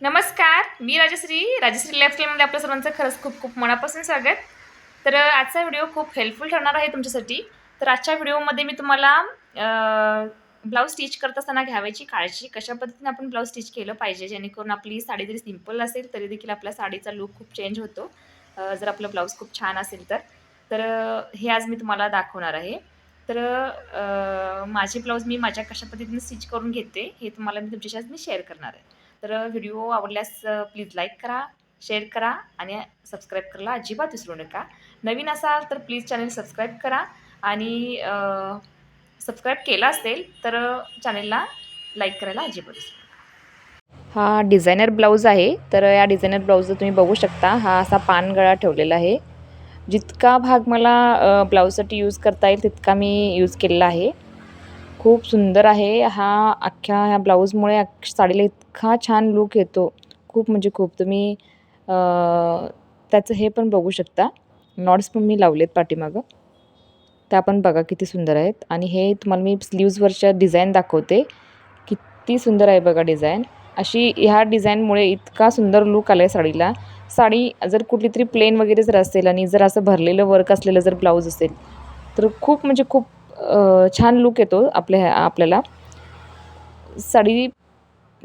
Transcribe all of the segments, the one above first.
नमस्कार मी राजश्री. राजश्री लाईफस्टाईलमध्ये आपल्या सर्वांचं खरंच खूप खूप मनापासून स्वागत. तर आजचा व्हिडिओ खूप हेल्पफुल ठरणार आहे तुमच्यासाठी. तर आजच्या व्हिडिओमध्ये मी तुम्हाला ब्लाऊज स्टिच करत असताना घ्यावायची काळजी कशा पद्धतीने आपण ब्लाऊज स्टिच केलं पाहिजे जेणेकरून आपली साडी जरी सिंपल असेल तरी देखील आपल्या साडीचा लुक खूप चेंज होतो. जर आपलं ब्लाऊज खूप छान असेल तर. तर हे आज मी तुम्हाला दाखवणार आहे. तर माझे ब्लाऊज मी माझ्या कशा पद्धतीने स्टिच करून घेते हे तुम्हाला मी तुमच्याशी आज मी शेअर करणार आहे. तर व्हिडिओ आवडल्यास प्लीज लाईक करा शेअर करा आणि सबस्क्राईब करायला अजिबात विसरू नका. नवीन असाल तर प्लीज चॅनल सबस्क्राईब करा आणि सबस्क्राईब केला असेल तर चॅनलला लाईक करायला अजिबात विसरू हा डिझायनर ब्लाऊज आहे तर या डिझायनर ब्लाऊजचं तुम्ही बघू शकता. हा असा पानगळा ठेवलेला आहे. जितका भाग मला ब्लाऊजसाठी यूज करता येईल तितका मी यूज केलेला आहे. खूप सुंदर आहे. हा अख्ख्या ह्या ब्लाऊजमुळे अख् साडीला इतका छान लूक येतो. खूप म्हणजे खूप. तुम्ही त्याचं हे पण बघू शकता. नॉट्स पण मी लावलेत पाठीमागं. त्या पण बघा किती सुंदर आहेत. आणि हे तुम्हाला मी स्लीव्जवरच्या डिझाईन दाखवते. किती सुंदर आहे बघा डिझाईन. अशी ह्या डिझाईनमुळे इतका सुंदर लूक आला आहे साडीला. साडी जर कुठली तरी प्लेन वगैरे जर असेल आणि जर असं भरलेलं वर्क असलेलं जर ब्लाऊज असेल तर खूप म्हणजे खूप छान लूक येतो आपल्या ह्या- आपल्याला. साडी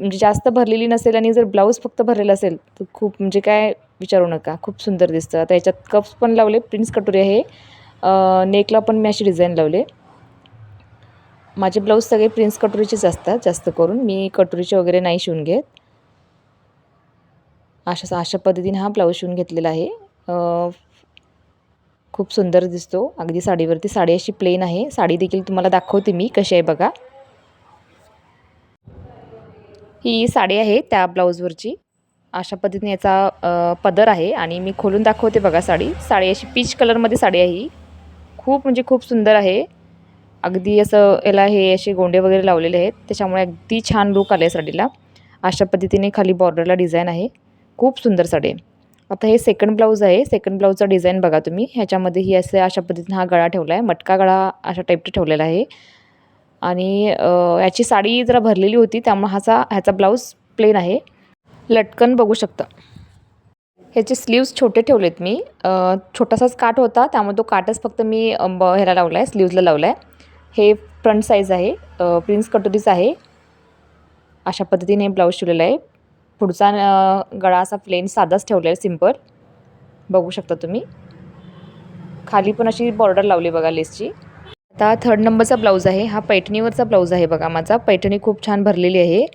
म्हणजे जास्त भरलेली नसेल आणि जर ब्लाऊज फक्त भरलेला असेल तर खूप म्हणजे काय विचारू नका. खूप सुंदर दिसतं. आता याच्यात कप्स पण लावले प्रिन्स कटोरी आहे. नेकला पण मी अशी डिझाईन लावले. माझे ब्लाऊज सगळे प्रिन्स कटोरीचेच असतात जास्त करून. मी कटोरीचे वगैरे नाही शिवून घेत. अशा अशा पद्धतीने हा ब्लाऊज शिवून घेतलेला आहे. खूप सुंदर दिसतो. अगदी साडीवरती साडी अशी प्लेन आहे. साडी देखील तुम्हाला दाखवते मी. कशी आहे बघा. ही साडी आहे त्या ब्लाऊजवरची अशा पद्धतीने याचा पदर आहे आणि मी खोलून दाखवते बघा साडी. साडी अशी पीच कलरमध्ये साडी आहे ही. खूप म्हणजे खूप सुंदर आहे. अगदी असं याला हे असे गोंडे वगैरे लावलेले आहेत. त्याच्यामुळे अगदी छान लुक आले साडीला. अशा पद्धतीने खाली बॉर्डरला डिझाईन आहे. खूप सुंदर साडी आहे. आता हे सेकंड ब्लाऊज आहे. सेकंड ब्लाऊजचा डिझाईन बघा तुम्ही. ह्याच्यामध्ये ही असे अशा पद्धतीनं हा गळा ठेवला आहे मटका गळा अशा टाईपचा ठेवलेला आहे. आणि याची साडी जरा भरलेली होती. त्यामुळे हाचा ह्याचा ब्लाऊज प्लेन आहे. लटकन बघू शकता. ह्याचे स्लीव्स छोटे ठेवलेत मी. छोटासाच काठ होता. त्यामुळे तो काटच फक्त मी ब ह्याला लावला आहे स्लीव्जला लावला आहे हे फ्रंट साईज आहे. प्रिन्स कटोरीच आहे. अशा पद्धतीने ब्लाऊज शिवलेला आहे. पुढचा गळा असा प्लेन साधाच ठेवलेला आहे सिंपल बघू शकता तुम्ही. खाली पण अशी बॉर्डर लावली बघा लेसची आता थर्ड नंबरचा ब्लाऊज आहे. हा पैठणीवरचा ब्लाऊज आहे बघा माझा. पैठणी खूप छान भरलेली आहे.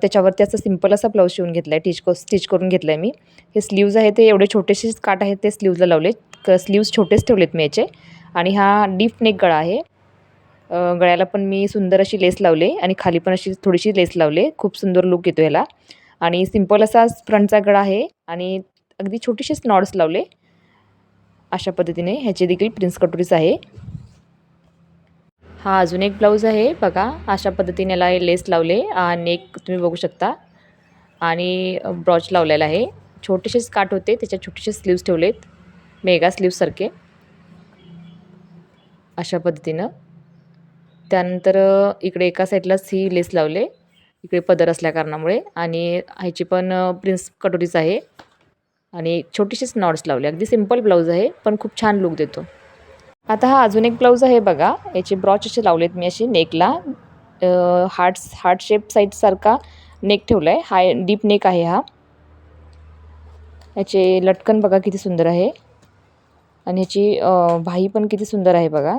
त्याच्यावरती असं सिंपल असा ब्लाऊज शिवून घेतला आहे टिच को स्टिच करून घेतला आहे मी. हे स्लीव्ज आहे ते एवढे छोटेसेच काट आहेत ते स्लीव्जला लावले क स्लीव्ज छोटेच ठेवलेत मी याचे. आणि हा डीप नेक गळा आहे. गळ्याला पण मी सुंदर अशी लेस लावले. आणि खाली पण अशी थोडीशी लेस लावले. खूप सुंदर लुक येतो ह्याला. आणि सिंपल असा फ्रंटचा गळा आहे. आणि अगदी छोटीशीच नॉड्स लावले. अशा पद्धतीने ह्याची देखील प्रिन्स कटोरीच आहे. हा अजून एक ब्लाऊज आहे. बघा अशा पद्धतीने याला लेस लावले आणि एक तुम्ही बघू शकता. आणि ब्रॉच लावलेला आहे. छोटेसेच काट होते त्याच्यात छोटेसे स्लीव्स ठेवलेत. मेगा स्लीव्ससारखे अशा पद्धतीनं. त्यानंतर इकडे एका साईडलाच ही लेस लावले. इकडे पदर असल्या कारणामुळे. आणि ह्याची पण प्रिन्स कटोरीच आहे. आणि छोटीशीच नॉट्स लावले. अगदी सिंपल ब्लाऊज आहे पण खूप छान लुक देतो. आता हा अजून एक ब्लाऊज आहे बघा. याचे ब्रॉच असे लावलेत मी अशी नेकला. हार्ट्स हार्ट शेप साईडसारखा नेक ठेवला आहे हाय डीप नेक आहे हा. याचे लटकन बघा किती सुंदर आहे. आणि ह्याची भाई पण किती सुंदर आहे बघा.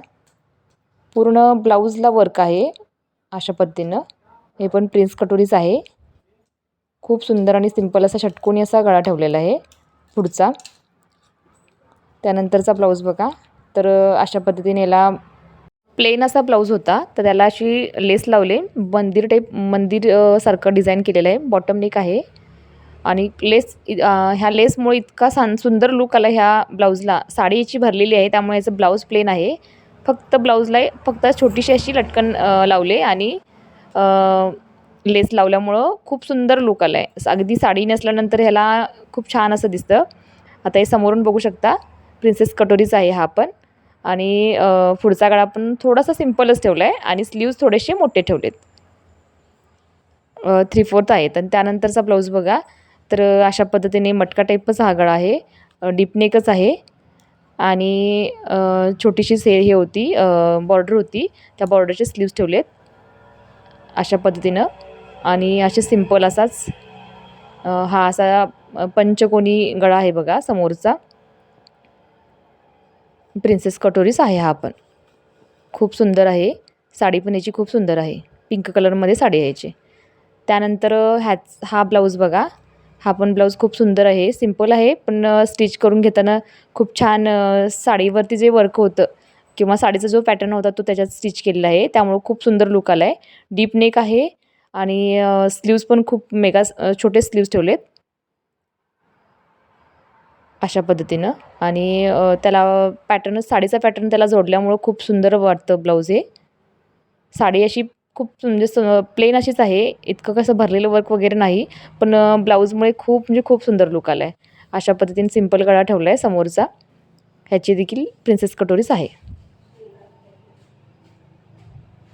पूर्ण ब्लाऊजला वर्क आहे अशा पद्धतीनं. हे पण प्रिन्स कटोरीच आहे. खूप सुंदर आणि सिंपल असा षटकोनी असा गळा ठेवलेला आहे पुढचा. त्यानंतरचा ब्लाऊज बघा. तर अशा पद्धतीने याला प्लेन असा ब्लाऊज होता. तर त्याला अशी लेस लावले. मंदिर टाईप मंदिर सारखं डिझाईन केलेलं आहे. बॉटम नेक आहे. आणि लेस ह्या लेसमुळे इतका सान सुंदर लुक आला ह्या ब्लाऊजला. साडी याची भरलेली आहे. त्यामुळे याचं ब्लाऊज प्लेन आहे. फक्त ब्लाऊजला फक्त छोटीशी अशी लटकन लावले आणि लेस लावल्यामुळं खूप सुंदर लुक आला आहे अगदी साडी नेसल्यानंतर ह्याला खूप छान असं दिसतं. आता हे समोरून बघू शकता प्रिन्सेस कटोरीचा आहे हा पण. आणि पुढचा गळा पण थोडासा सिम्पलच ठेवला आहे आणि स्लीव्ज थोडेसे मोठे ठेवलेत. थ्री फोर्थ आहेत आणि त्यानंतरचा ब्लाऊज बघा. तर अशा पद्धतीने मटका टाईपच हा गळा आहे. डीपनेकच आहे. आणि छोटीशी से हे होती बॉर्डर होती. त्या बॉर्डरचे स्लीव्ज ठेवलेत. अशा पद्धतीनं. आणि असे सिंपल असाच हा असा पंचकोनी गळा आहे बघा समोरचा. प्रिन्सेस कटोरीच आहे हा पण. खूप सुंदर आहे. साडी पण याची खूप सुंदर आहे. पिंक कलरमध्ये साडी यायची त्यानंतर ह्याच हा ब्लाऊज बघा. हा पण ब्लाऊज खूप सुंदर आहे. सिंपल आहे पण स्टिच करून घेताना खूप छान साडीवरती जे वर्क होतं किंवा साडीचा जो पॅटर्न होता तो त्याच्यात स्टिच केलेला आहे. त्यामुळं खूप सुंदर लुक आला आहे डीप नेक आहे आणि स्लीव्स पण खूप मेगा छोटे स्लीव्स ठेवलेत. अशा पद्धतीनं. आणि त्याला पॅटर्न साडीचा पॅटर्न त्याला जोडल्यामुळं खूप सुंदर वाटतं ब्लाऊज हे. साडी अशी खूप म्हणजे स प्लेन अशीच आहे. इतकं कसं भरलेलं वर्क वगैरे नाही. पण ब्लाऊजमुळे खूप म्हणजे खूप सुंदर लुक आला आहे अशा पद्धतीने सिंपल गळा ठेवला आहे समोरचा. ह्याची देखील प्रिन्सेस कटोरीच आहे.